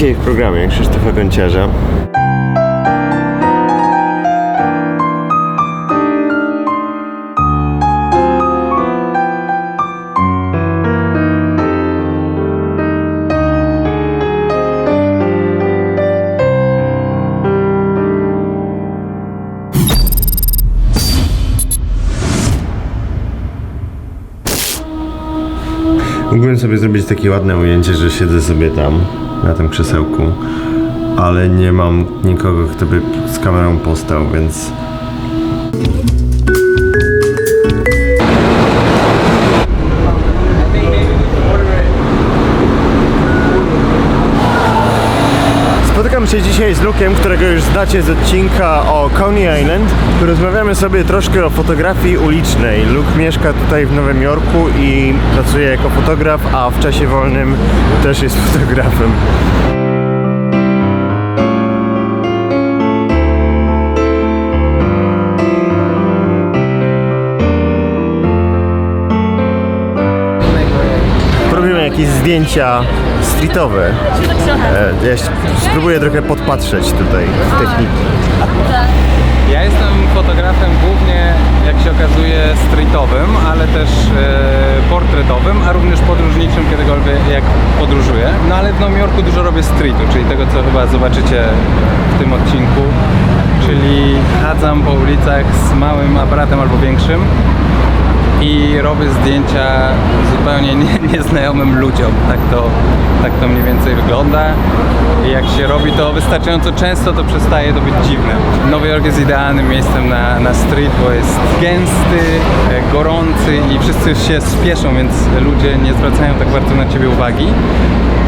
Dzisiaj w programie Krzysztofa Gonciarza. Mógłbym sobie zrobić takie ładne ujęcie, że siedzę sobie tam, na tym krzesełku, ale nie mam nikogo, kto by z kamerą postał, więc... się dzisiaj z Lukiem, którego już znacie z odcinka o Coney Island. Rozmawiamy sobie troszkę o fotografii ulicznej. Luke mieszka tutaj w Nowym Jorku i pracuje jako fotograf, a w czasie wolnym też jest fotografem. Zdjęcia streetowe. E, Ja spróbuję trochę podpatrzeć tutaj techniki. Ja jestem fotografem głównie, jak się okazuje, streetowym, ale też e, portretowym, a również podróżniczym, kiedykolwiek jak podróżuję. No ale w Nowym Jorku dużo robię streetu, czyli tego, co chyba zobaczycie w tym odcinku. Czyli chadzam po ulicach z małym aparatem albo większym i robię zdjęcia zupełnie nie, nieznajomym ludziom. Tak to, tak to mniej więcej wygląda. I jak się robi to wystarczająco często, to przestaje to być dziwne. Nowy Jork jest idealnym miejscem na, na street, bo jest gęsty, e, gorący i wszyscy się spieszą, więc ludzie nie zwracają tak bardzo na ciebie uwagi.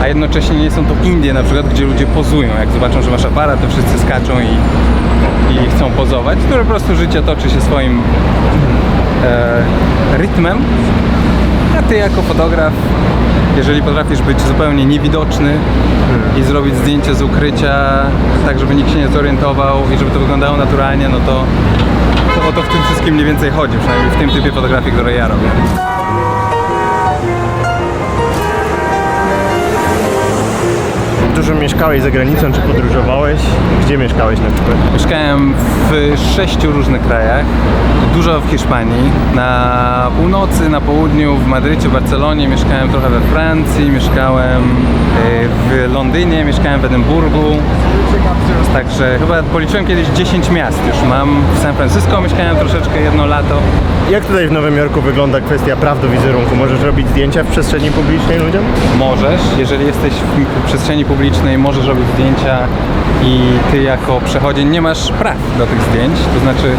A jednocześnie nie są to Indie na przykład, gdzie ludzie pozują. Jak zobaczą, że masz aparat, to wszyscy skaczą i, i chcą pozować. Tu po prostu życie toczy się swoim rytmem, a ty jako fotograf, jeżeli potrafisz być zupełnie niewidoczny i zrobić zdjęcie z ukrycia, tak żeby nikt się nie zorientował i żeby to wyglądało naturalnie, no to, to o to w tym wszystkim mniej więcej chodzi, przynajmniej w tym typie fotografii, które ja robię. Dużo mieszkałeś za granicą, czy podróżowałeś? Gdzie mieszkałeś na przykład? Mieszkałem w sześciu różnych krajach. Dużo w Hiszpanii, na północy, na południu, w Madrycie, Barcelonie, mieszkałem trochę we Francji, mieszkałem e, w Londynie, mieszkałem w Edynburgu. Także chyba policzyłem kiedyś 10 miast już mam. W San Francisco mieszkałem troszeczkę jedno lato. Jak tutaj w Nowym Jorku wygląda kwestia praw do wizerunku? Możesz robić zdjęcia w przestrzeni publicznej ludziom? Możesz, jeżeli jesteś w przestrzeni publicznej, możesz robić zdjęcia i ty jako przechodzień nie masz praw do tych zdjęć. To znaczy,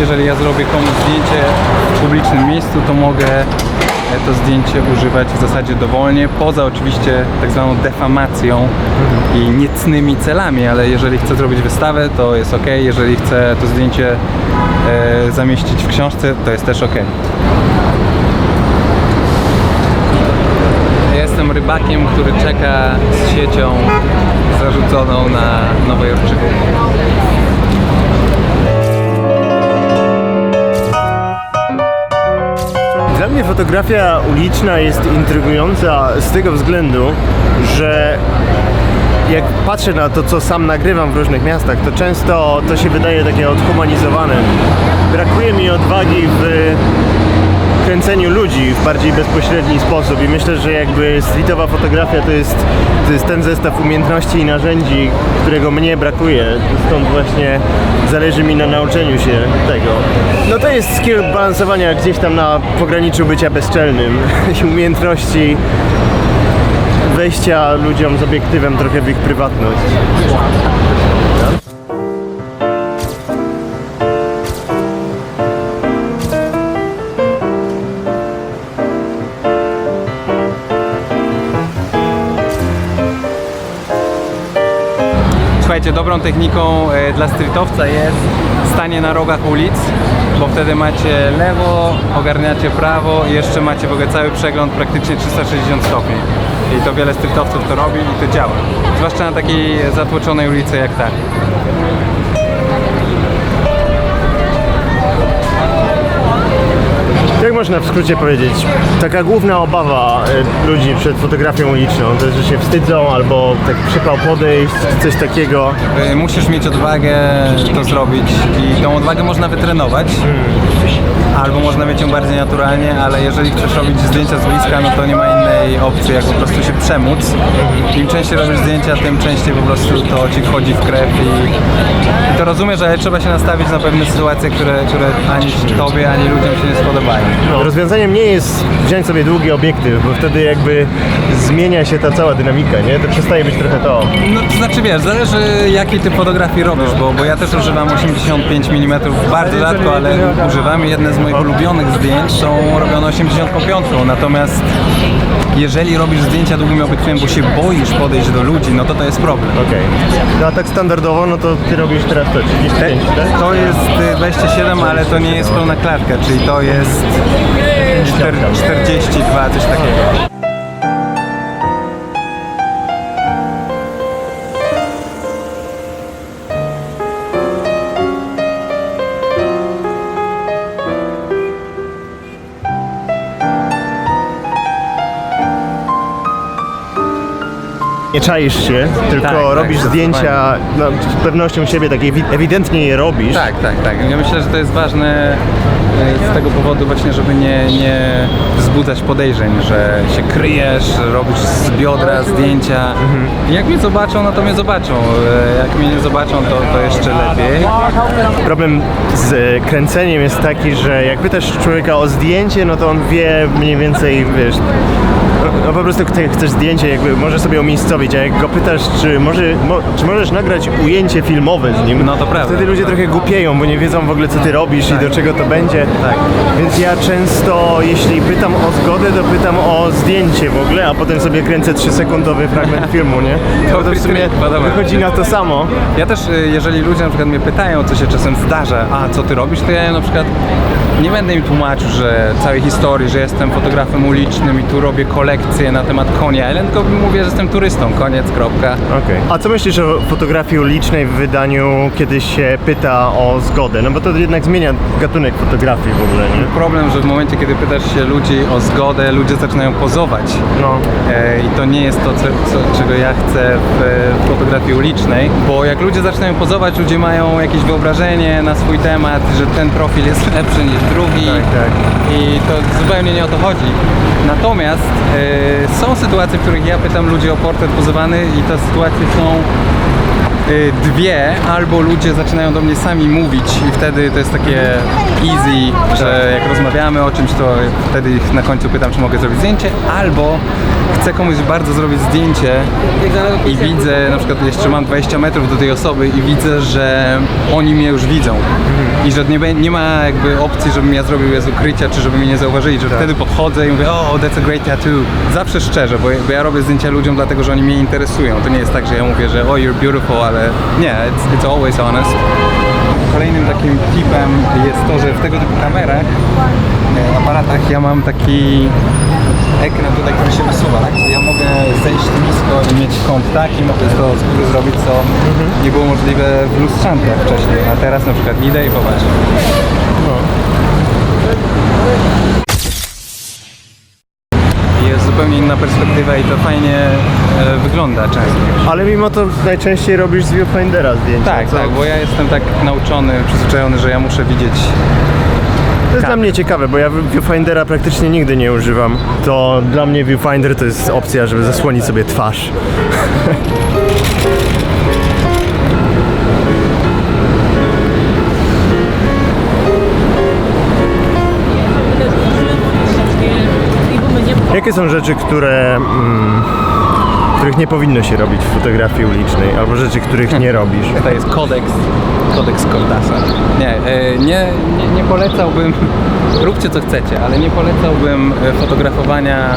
jeżeli ja zrobię komuś zdjęcie w publicznym miejscu, to mogę e, to zdjęcie używać w zasadzie dowolnie, poza oczywiście tak zwaną defamacją i niecnymi celami, ale jeżeli chcę zrobić wystawę, to jest ok. Jeżeli chcę to zdjęcie e, zamieścić w książce, to jest też ok. Ja jestem rybakiem, który czeka z siecią zarzuconą na Nowojorczyku. Dla mnie fotografia uliczna jest intrygująca z tego względu, że jak patrzę na to, co sam nagrywam w różnych miastach, to często to się wydaje takie odhumanizowane. Brakuje mi odwagi w kręceniu ludzi w bardziej bezpośredni sposób i myślę, że jakby streetowa fotografia to jest, to jest ten zestaw umiejętności i narzędzi, którego mnie brakuje. Stąd właśnie zależy mi na nauczeniu się tego. No to jest skill balansowania gdzieś tam na pograniczu bycia bezczelnym i umiejętności wejścia ludziom z obiektywem trochę w ich prywatność. Słuchajcie, dobrą techniką e, dla streetowca jest stanie na rogach ulic, bo wtedy macie lewo, ogarniacie prawo i jeszcze macie w ogóle cały przegląd praktycznie 360 stopni. I to wiele streetowców to robi i to działa. Zwłaszcza na takiej zatłoczonej ulicy jak ta. Jak można w skrócie powiedzieć, taka główna obawa e, ludzi przed fotografią uliczną, to jest, że się wstydzą albo tak przypał podejść, coś takiego. Y, Musisz mieć odwagę to zrobić i tą odwagę można wytrenować. Albo można mieć ją bardziej naturalnie, ale jeżeli chcesz robić zdjęcia z bliska, no to nie ma innej opcji, jak po prostu się przemóc. Im częściej robisz zdjęcia, tym częściej po prostu to ci wchodzi w krew i, i to rozumiesz, że trzeba się nastawić na pewne sytuacje, które, które ani tobie, ani ludziom się nie spodobają. Rozwiązaniem nie jest wziąć sobie długi obiektyw, bo wtedy jakby zmienia się ta cała dynamika, nie? To przestaje być trochę to. No to znaczy wiesz, zależy jaki typ fotografii robisz, bo, bo ja też używam 85 mm bardzo rzadko, ale używam i jedne z moich ulubionych zdjęć są robione 85, natomiast jeżeli robisz zdjęcia długim obiektywem, bo się boisz podejść do ludzi, no to to jest problem. Okej. No a tak standardowo, no to ty robisz teraz to, 35, tak? To jest y, 27, ale to nie jest pełna klatka, czyli to jest czter- 42, coś takiego. Nie czaisz się, tylko Tak, tak, robisz zdjęcia, no, z pewnością siebie tak ewi- ewidentnie je robisz. Tak, tak, tak. Ja myślę, że to jest ważne e, z tego powodu właśnie, żeby nie, nie wzbudzać podejrzeń, że się kryjesz, robisz z biodra zdjęcia. Jak mnie zobaczą, no to mnie zobaczą. E, Jak mnie nie zobaczą, to, to jeszcze lepiej. Problem z kręceniem jest taki, że jak pytasz człowieka o zdjęcie, no to on wie mniej więcej, wiesz, no, po prostu chcesz zdjęcie, jakby może sobie umiejscowić, a jak go pytasz, czy, może, mo, czy możesz nagrać ujęcie filmowe z nim, No to prawda. wtedy ludzie trochę głupieją, bo nie wiedzą w ogóle co ty robisz i do czego to będzie. Tak. Więc ja często, jeśli pytam o zgodę, to pytam o zdjęcie w ogóle, a potem sobie kręcę 3-sekundowy fragment filmu, nie? Bo to w sumie wychodzi na to samo. Ja też, y, jeżeli ludzie na przykład mnie pytają, co się czasem zdarza, a co ty robisz, to ja na przykład nie będę im tłumaczył, że całej historii, że jestem fotografem ulicznym i tu robię na temat Coney Island, tylko mówię, że jestem turystą, koniec, kropka. Okej. A co myślisz o fotografii ulicznej w wydaniu, kiedy się pyta o zgodę? No bo to jednak zmienia gatunek fotografii w ogóle, nie? Problem, że w momencie, kiedy pytasz się ludzi o zgodę, ludzie zaczynają pozować. No. E, I to nie jest to, co, co, czego ja chcę w, w fotografii ulicznej, bo jak ludzie zaczynają pozować, ludzie mają jakieś wyobrażenie na swój temat, że ten profil jest lepszy niż drugi Tak, tak. i to zupełnie nie o to chodzi. Natomiast e, są sytuacje, w których ja pytam ludzi o portret pozowany i te sytuacje są dwie, albo ludzie zaczynają do mnie sami mówić i wtedy to jest takie easy, że jak rozmawiamy o czymś, to wtedy ich na końcu pytam, czy mogę zrobić zdjęcie, albo chcę komuś bardzo zrobić zdjęcie i widzę, na przykład jeszcze mam 20 metrów do tej osoby i widzę, że oni mnie już widzą i że nie, nie ma jakby opcji, żebym ja zrobił je z ukrycia, czy żeby mnie nie zauważyli, że wtedy podchodzę i mówię, oh, that's a great tattoo. Zawsze szczerze, bo, bo ja robię zdjęcia ludziom dlatego, że oni mnie interesują. To nie jest tak, że ja mówię, że oh, you're beautiful, ale nie, it's, it's always honest. Kolejnym takim tipem jest to, że w tego typu kamerach, e, aparatach ja mam taki ekran tutaj, który się wysuwa, tak? Ja mogę zejść nisko i mieć kąt taki, mogę to z góry zrobić, co nie było możliwe w lustrzankach wcześniej, a teraz na przykład idę i popatrz. Jest zupełnie inna perspektywa i to fajnie e, wygląda często. Ale mimo to najczęściej robisz z viewfindera zdjęcia. Tak, co? tak, bo ja jestem tak nauczony, przyzwyczajony, że ja muszę widzieć To jest dla mnie ciekawe, bo ja viewfindera praktycznie nigdy nie używam. To dla mnie viewfinder to jest opcja, żeby zasłonić sobie twarz. Jakie są rzeczy, które, mm, których nie powinno się robić w fotografii ulicznej, albo rzeczy, których nie robisz? To jest kodeks, kodeks Koldasa. Nie, e, nie, nie, nie polecałbym, róbcie co chcecie, ale nie polecałbym e, fotografowania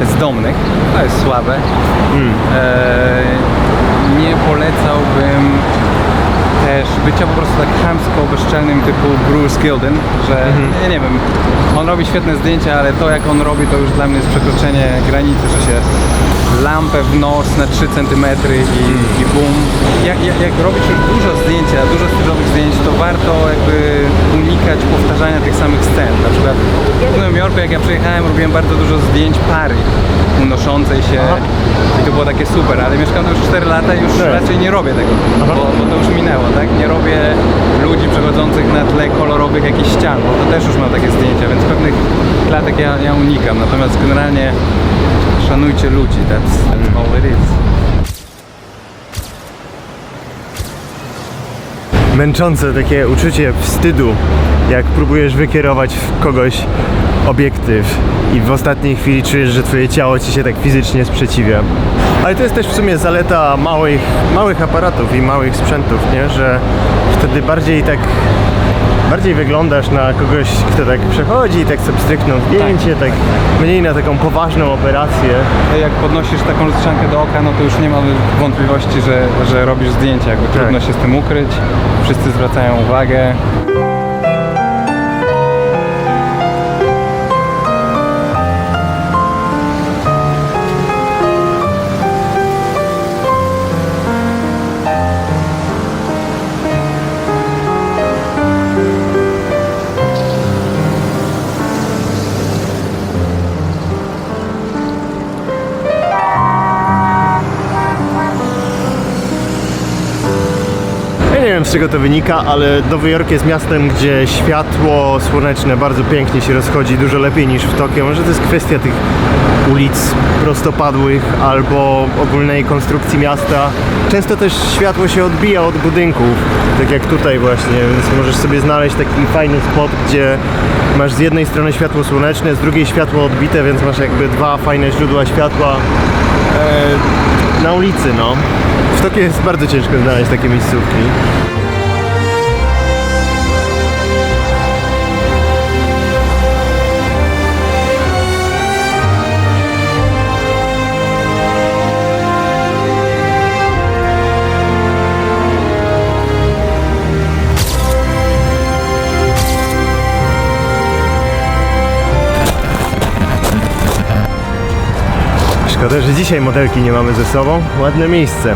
bezdomnych, to jest słabe. E, nie polecałbym wiesz, bycia po prostu tak chamsko bezczelnym typu Bruce Gilden, że ja nie wiem, on robi świetne zdjęcia, ale to jak on robi to już dla mnie jest przekroczenie granicy, że się lampę w nos na 3 cm i, i boom. Jak, jak, jak robisz już dużo zdjęcia, dużo stylowych zdjęć, to warto jakby unikać powtarzania tych samych scen. Na przykład w Nowym Jorku, jak ja przyjechałem, robiłem bardzo dużo zdjęć pary unoszącej się i to było takie super, ale mieszkam tu już 4 lata i już Tak. raczej nie robię tego, bo, bo to już minęło, tak? Nie robię ludzi przechodzących na tle kolorowych jakichś ścian, bo to też już mam takie zdjęcia, więc pewnych klatek ja, ja unikam, natomiast generalnie szanujcie ludzi, that's, that's all it is. Męczące takie uczucie wstydu, jak próbujesz wykierować w kogoś obiektyw i w ostatniej chwili czujesz, że twoje ciało ci się tak fizycznie sprzeciwia. Ale to jest też w sumie zaleta małych, małych aparatów i małych sprzętów, nie? Że wtedy bardziej tak bardziej wyglądasz na kogoś, kto tak przechodzi tak sobie stryknął zdjęcie, tak mniej na taką poważną operację. Jak podnosisz taką lustrzankę do oka, no to już nie mamy wątpliwości, że, że robisz zdjęcia, jakby trudno się z tym ukryć, wszyscy zwracają uwagę. Z czego to wynika, ale Nowy Jork jest miastem, gdzie światło słoneczne bardzo pięknie się rozchodzi, dużo lepiej niż w Tokio. Może to jest kwestia tych ulic prostopadłych albo ogólnej konstrukcji miasta. Często też światło się odbija od budynków, tak jak tutaj właśnie, więc możesz sobie znaleźć taki fajny spot, gdzie masz z jednej strony światło słoneczne, z drugiej światło odbite, więc masz jakby dwa fajne źródła światła e, na ulicy, no. W Tokio jest bardzo ciężko znaleźć takie miejscówki. Szkoda, że dzisiaj modelki nie mamy ze sobą. Ładne miejsce.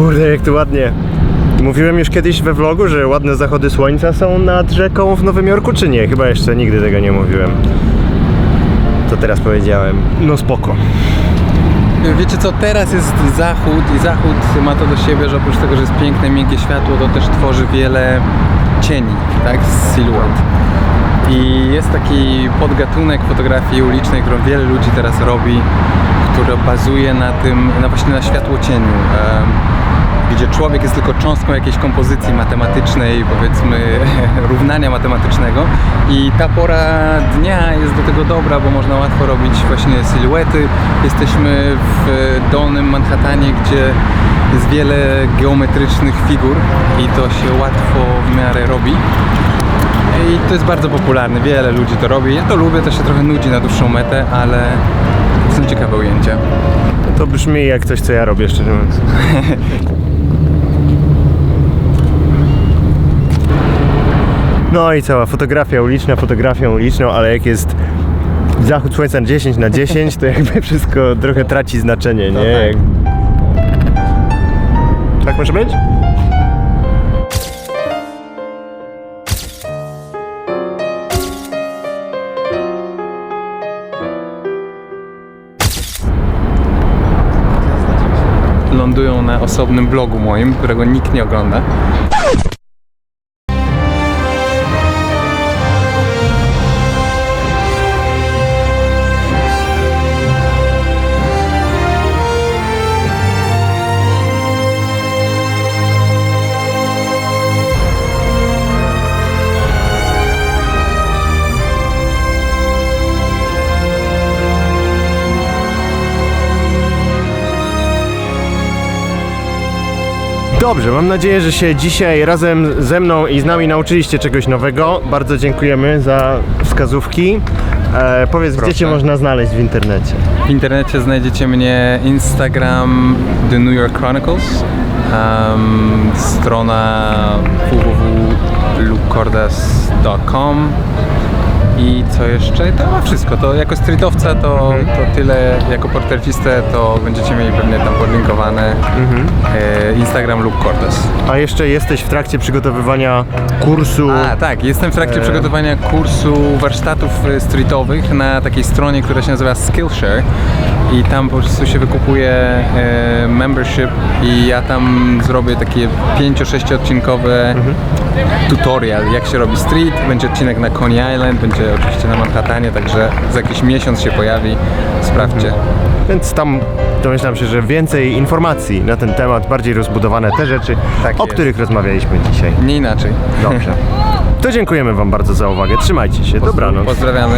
Kurde, jak tu ładnie. Mówiłem już kiedyś we vlogu, że ładne zachody słońca są nad rzeką w Nowym Jorku, czy nie? Chyba jeszcze nigdy tego nie mówiłem. To teraz powiedziałem. No spoko. Wiecie co, teraz jest zachód i zachód ma to do siebie, że oprócz tego, że jest piękne, miękkie światło, to też tworzy wiele cieni, tak, z siluet. I jest taki podgatunek fotografii ulicznej, którą wiele ludzi teraz robi, która bazuje na tym, na właśnie na światło cieniu. Gdzie człowiek jest tylko cząstką jakiejś kompozycji matematycznej, powiedzmy równania matematycznego i ta pora dnia jest do tego dobra, bo można łatwo robić właśnie siluety. Jesteśmy w dolnym Manhattanie, gdzie jest wiele geometrycznych figur i to się łatwo w miarę robi. I to jest bardzo popularne, wiele ludzi to robi. Ja to lubię, to się trochę nudzi na dłuższą metę, ale są ciekawe ujęcia. To brzmi jak coś, co ja robię, szczerze mówiąc. No i cała fotografia uliczna, fotografią uliczną, ale jak jest zachód słońca 10 na 10, to jakby wszystko trochę traci znaczenie, nie? tak. Jak... Tak może być? Lądują na osobnym blogu moim, którego nikt nie ogląda. Dobrze, mam nadzieję, że się dzisiaj razem ze mną i z nami nauczyliście czegoś nowego. Bardzo dziękujemy za wskazówki. E, powiedz, Proszę. gdzie Cię można znaleźć w internecie? W internecie znajdziecie mnie Instagram The New York Chronicles, um, strona www.lukecordas.com i co jeszcze? To chyba wszystko. To jako streetowca to, to tyle, jako porterfistę to będziecie mieli pewnie tam podlinkowane e, Instagram Luke Cordas. A jeszcze jesteś w trakcie przygotowywania kursu. A tak, jestem w trakcie przygotowania kursu warsztatów e, streetowych na takiej stronie, która się nazywa Skillshare i tam po prostu się wykupuje e, membership i ja tam zrobię takie 5-6 odcinkowe tutorial jak się robi street, będzie odcinek na Coney Island, będzie oczywiście na Manhattanie, także za jakiś miesiąc się pojawi, sprawdźcie. Więc tam domyślam się, że więcej informacji na ten temat, bardziej rozbudowane te rzeczy, Tak o jest. których rozmawialiśmy dzisiaj. Nie inaczej. Dobrze. To dziękujemy Wam bardzo za uwagę. Trzymajcie się. Dobranoc. Pozdrawiamy.